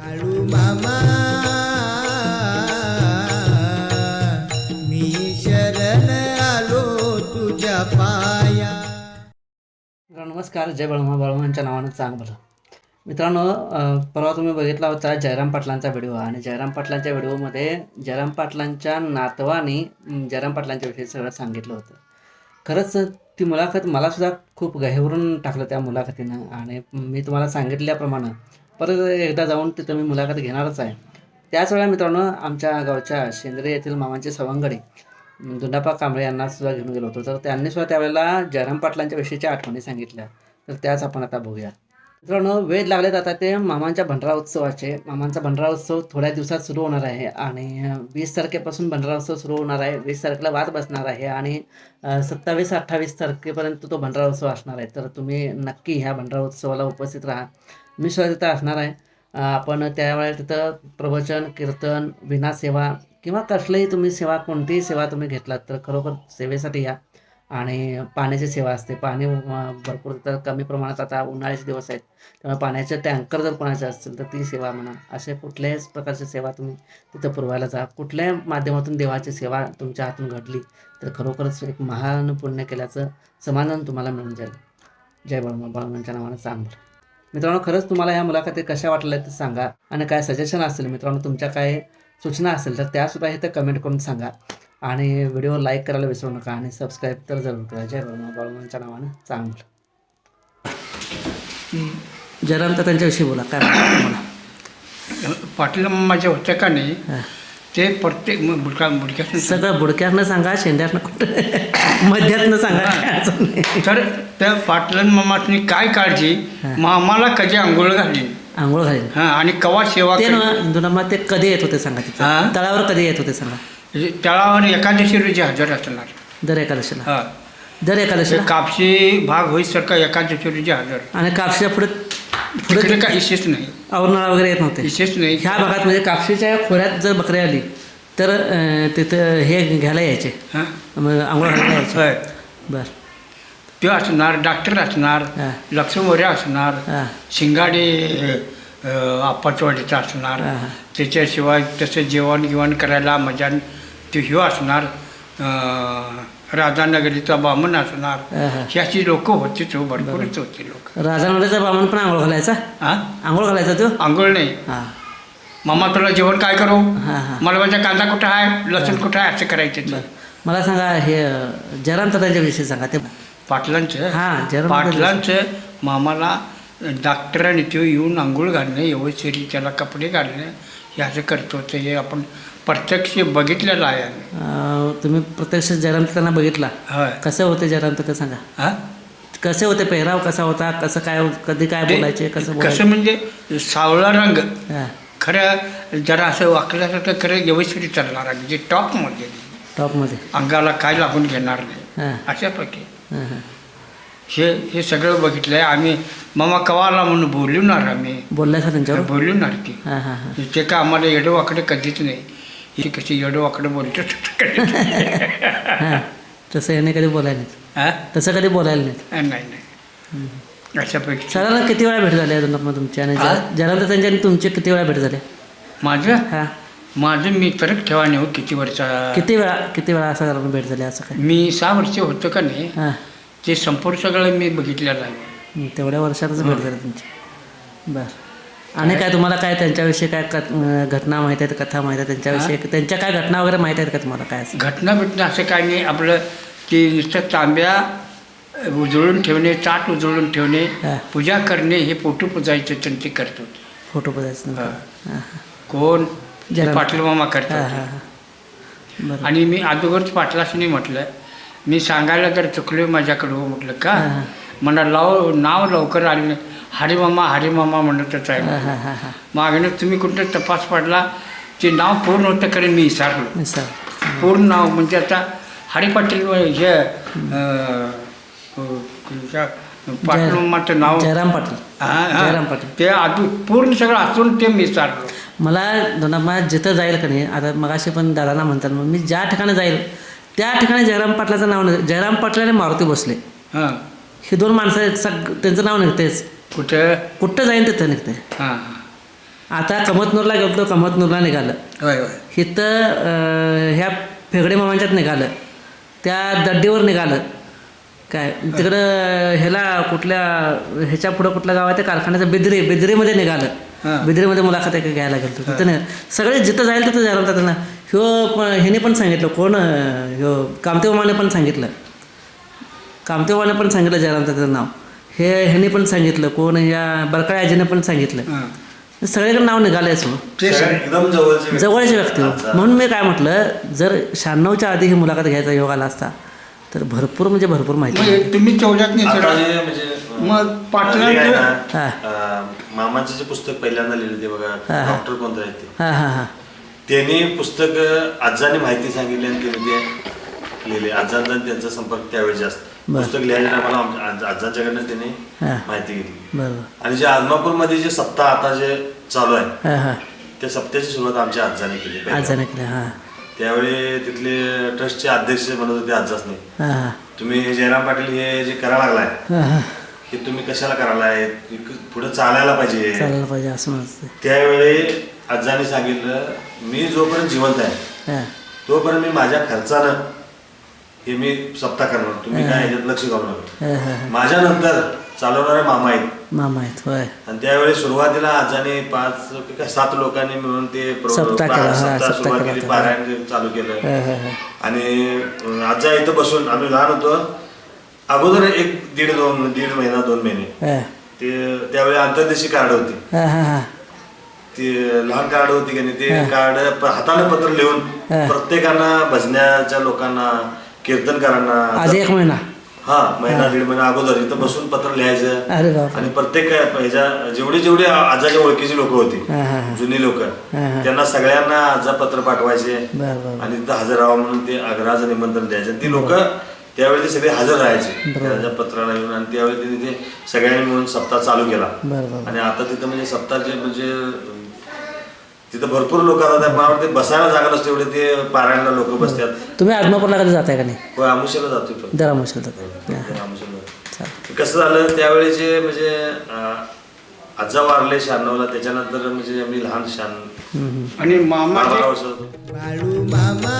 मामा. मी शरण आलो तुझ्या पाया. नमस्कार जय बळमा. बळमांच्या नावानं चांग भलं मित्रांनो परवा तुम्ही बघितला होता जयराम पाटलांचा व्हिडिओ आणि जयराम पाटलांच्या व्हिडिओमध्ये जयराम पाटलांच्या नातवानी जयराम पाटलांच्या विषयी सगळं सांगितलं होतं. खरंच ती मुलाखत मला सुद्धा खूप गहेवरून टाकलं त्या मुलाखतीनं आणि मी तुम्हाला सांगितल्याप्रमाणे परत एकदा जाऊन तिथं मी मुलाखत घेणारच आहे. त्याच वेळा मित्रांनो आमच्या गावच्या शेंद्रे येथील मामांचे सवंगडी दुंडापा कांबळे यांना सुद्धा घेऊन गेलो होतो. तर त्यांनी सुद्धा त्यावेळेला जयराम पाटलांच्या विषयीच्या आठवणी सांगितल्या. तर त्याच आपण आता बघूया. मित्रांनो वेध लागलेत आता ते मामांच्या भंडारा उत्सवाचे. मामांचा भंडारा उत्सव थोड्या दिवसात सुरू होणार आहे आणि वीस तारखेपासून भंडारा उत्सव सुरू होणार आहे. वीस तारखेला वाद बसणार आहे आणि सत्तावीस अठ्ठावीस तारखेपर्यंत तो भंडारा उत्सव असणार आहे. तर तुम्ही नक्की ह्या भंडारा उत्सवाला उपस्थित राहा. मी असणार आहे. आपण त्यावेळेला तिथं प्रवचन कीर्तन विनासेवा किंवा कसलीही तुम्ही सेवा कोणतीही सेवा तुम्ही घेतलात तर खरोखर सेवेसाठी या. आणि पाण्याची सेवा असते. पाणी भरपूर तर कमी प्रमाणात आता उन्हाळ्याचे दिवस आहेत. त्यामुळे पाण्याचे टँकर जर कोणाचे असतील तर ती सेवा म्हणा. असे कुठल्याही प्रकारची सेवा तुम्ही तिथं पुरवायला जा. कुठल्याही माध्यमातून देवाची सेवा तुमच्या हातून घडली तर खरोखरच एक महान पुण्य केल्याचं समाधान तुम्हाला मिळून जाईल. जय बाळमा बाळमांच्या नावानं सांग मित्रांनो खरंच तुम्हाला ह्या मुलाखती कशा वाटल्या ते सांगा आणि काय सजेशन असेल मित्रांनो तुमच्या काय सूचना असेल तर त्यासुद्धा इथं कमेंट करून सांगा. आणि व्हिडिओ लाईक करायला विसरू नका आणि सबस्क्राईब तर जरूर करा. जय बाळमा बाळमांच्या नावानं चांगलं. जयराम तर त्यांच्याविषयी बोला. काय पाटील मामाचे होते का नाही. ते प्रत्येक म- बुडका बुडक्यात सगळं बुडक्यातनं सांगा शेंड्यातनं कुठं मध्यातनं सांगा. तर त्या पाटलन मामाने काय काळजी? मामाला कधी आंघोळ घाली? आंघोळ घालीन हा आणि कवा सेवा ते. ना ते कधी येत होते सांगा तिथं? हा? तळावर कधी येत होते सांगा? तळावर एकादशी रोजी हजर असणार. दर एकादशीला. हा. दर ते एकादशीला कापशी भाग होईसारखा एकादशी रोजी हजर. आणि कापशीच्या पुढे तिकडे काही विशेष नाही. औरनाळा वगैरे येत नव्हते. विशेष नाही. ह्या भागात म्हणजे कापशीच्या खोऱ्यात जर बकरी आली तर अं, तिथं हे घ्यायला यायचे. हा. मग आंघोळ घालायला यायचे. होय. बर. ते असणार डॉक्टर असणार हा. लक्ष्मोरे असणार हां. शिंगाडे आपाचवाडीचा असणार. हा. त्याच्याशिवाय तसं जेवण गिवण करायला मजा ते ह्यो असणार अं, राधानगरीचा बामण असणार अशी लोक होतीच हो भरपूरच होती लोक. राजानगरीचा बामण पण आंघोळ घालायचा? हा? आंघोळ घालायचा तो? आंघोळ नाही. हां. मामा तुला जेवण काय करू? मला माझ्या कांदा कुठं आहे? लसूण कुठं आहे? असं करायचे ते. मला सांगा हे जयराम तात्यांच्या विषयी सांगा. ते पाटलांचं? हां पाटलांचं मामाला डॉक्टरांनी तो येऊन आंघोळ घालणे व्यवस्थित त्याला कपडे घालणे हे असं करतो होतं हे आपण प्रत्यक्ष बघितलेलं आहे आम्ही. अं, तुम्ही प्रत्यक्ष जयराम तात्यांना बघितला? होय. कसे होते जयराम तात्या सांगा. हा? कसे होते पेहराव? कसा होता? कसं काय कधी काय बोलायचे? कसं कसं बोलायचे? म्हणजे सावळा रंग. हां. खरं जरा असं वाकल्यासारखं खरं व्यवस्थित चालणार आहे. म्हणजे टॉपमध्ये टॉपमध्ये अंगाला काय लागून घेणार नाही. हां. अशापैकी. हां हां. हे हे सगळं बघितलं आहे आम्ही मामा कवाला म्हणून बोलवणार आम्ही. बोललाय का त्यांच्यावर? बोलवणार की हां हां हां. ते का आम्हाला येडोवाकडे कधीच नाही. ही कशी येडोवाकडे बोलतो हां तसं याने कधी बोलायला नाहीत. हा? तसं कधी बोलायला नाहीत. नाही नाही. अशापैकी. साधारण किती वेळा भेट झाली अजून मग तुमची? आणि हा? जयराम तात्यांच्या आणि तुमचे किती वेळा भेट झाले माझं? हां. माझं मी तरच ठेवा नाही हो किती वर्षा किती वेळा किती वेळा असं साधारण भेट झाली असं काय मी सहा वर्ष होतो का नाही हां. ते संपूर्ण सगळं मी बघितलेलं आहे. तेवढ्या वर्षातच भेट झाली तुमची. बरं. आणि काय तुम्हाला काय त्यांच्याविषयी काय घटना माहीत आहेत कथा माहीत आहे त्यांच्याविषयी? त्यांच्या काय घटना वगैरे माहीत आहेत का तुम्हाला काय घटना बिटणं असं काय नाही. आपलं की नुसतं तांब्या उजळून ठेवणे चाट उजळून ठेवणे. पूजा करणे हे पोटू पुजायचे त्यांचे करत होते. फोटो हां. कोण? पाटील मामा करत होते. बरं आणि मी अगोदरच पाटलासनी म्हटलं मी सांगायला जर चुकलो माझ्याकडं हो म्हटलं का? मला लाव नाव लवकर आले नाही. हरिमामा हरिमामा म्हणतच आहे हां हां हां हां. मागणं तुम्ही कुठं तपास पडला? ते नाव पूर्ण होतं कारण मी विसरलो. सर पूर्ण नाव म्हणजे आता हरी पाटील हे अं, अं, पाटील मामाचं नाव. जयराम पाटील. जयराम पाटील. ते आधी पूर्ण सगळं असून ते मी विसरलो. मला दोनामा जिथं जाईल का नाही आता मगाशी पण दादांना म्हणतात मग मी ज्या ठिकाणी जाईल त्या ठिकाणी जयराम पाटलाचं नाव नाही. जयराम पाटील आणि मारुती बसले हां. हे दोन माणसं आहेत, सग त्यांचं नाव निघतेच कुठं? कुठं जाईन तिथं निघते हां. आता कमतनूरला गेलो कमतनूरला निघालं. होय होय. इथं अं, ह्या फेगडे मामांच्यात निघालं. त्या दड्डीवर निघालं. काय तिकडं ह्याला कुठल्या ह्याच्या पुढं कुठलं गाव आहे ते कारखान्याचं बिद्री बिद्रीमध्ये निघालं. बिद्रीमध्ये मुलाखत एक घ्यायला गेलो तिथं नाही सगळे जिथं जाईल तिथं जायला होतं त्यांना. ह्यो पण ह्याने पण सांगितलं कोण अं, ह्यो कामतेव माने पण सांगितलं. कामतेव माने पण सांगितलं जयराम त्याचं नाव. हे ह्याने पण सांगितलं कोण ह्या बरकाळे आजीने पण सांगितलं. हां. सगळीकडे नाव सगळ्या एकदम जवळचे जवळचे व्यक्ती. म्हणून मी काय म्हटलं जर शहाण्णवच्या आधी ही मुलाखत घ्यायचा योग आला असता तर भरपूर म्हणजे भरपूर माहिती. मग तुम्ही म्हणजे मग मामाचं जे पुस्तक पहिल्यांदा लिहिलं ते बघा. डॉक्टर कोणतं आहे ते? हां हां हां. त्यांनी पुस्तक आजाने माहिती सांगितली आणि त्यांनी ते लिहिले. आजांचा त्यांचा संपर्क त्यावेळी जास्त. पुस्तक लिहायच्या टायमाला आजांच्याकडनं त्यांनी माहिती घेतली. आणि जे आदमापूरमध्ये जे सप्ताह आता जे चालू आहे त्या सप्त्याची सुरुवात आमच्या आजाने केली. आज पहिल्यांदा. जाणं केलं हां. त्यावेळी तिथले ट्रस्टचे अध्यक्ष म्हणत होते आजाच नाही हां तुम्ही जयराम पाटील हे जे करायला लागलाय हे तुम्ही कशाला करायलाय? पुढे चालायला पाहिजे. चालायला पाहिजे असं त्यावेळी आजाने सांगितलं मी जोपर्यंत जिवंत आहे तोपर्यंत मी माझ्या खर्चानं हे मी सप्ताह करणार तुम्ही काय ह्याच्यात लक्ष घालू नका. हां हां माझ्यानंतर चालवणारे मामा आहेत. मामा आहेत होय. आणि त्यावेळी सुरुवातीला आजाने पाच का सात लोकांनी मिळून ते सुरुवात. पारायण चालू केलं. आणि आजा इथं बसून आम्ही लहान होतो अगोदर एक दीड दोन दीड महिना दोन महिने. ते त्यावेळी आंतरदेशी कार्ड होती. ती लहान कार्ड होती की नाही ते कार्ड हाताने पत्र लिहून. प्रत्येकांना भजण्याच्या लोकांना कीर्तनकारांना आज एक महिना. हा महिना दीड महिना अगोदर इथं बसून पत्र लिहायचं. आणि प्रत्येक ह्याच्या जेवढी जेवढी आजाच्या ओळखीची लोक होती हां हां हां. जुनी लोक हा. त्यांना सगळ्यांना आजा पत्र पाठवायचे. बरं बरं आणि तिथं हजर राहावं म्हणून ते अग्रहाचं निमंत्रण द्यायचे. ती लोक त्यावेळी ते सगळे हजर राहायचे त्याच्या पत्राला येऊन. आणि त्यावेळी त्यांनी ते सगळ्यांनी मिळून सप्ताह चालू केला. बरं बरं. आणि आता तिथं म्हणजे सप्ताहचे म्हणजे तिथं भरपूर लोक आता मला वाटते बसायला जागा नसते एवढे ते पारायणला लोक बसतात. तुम्ही आदमापूरला कधी जाताय का नाही? होय जातोय पण. दरा जाताय. हां कसं झालं त्यावेळेचे म्हणजे आजा वारले शहाण्णवला त्याच्यानंतर म्हणजे आम्ही लहान शहाण्णव आणि मामा वर्ष होतो मामा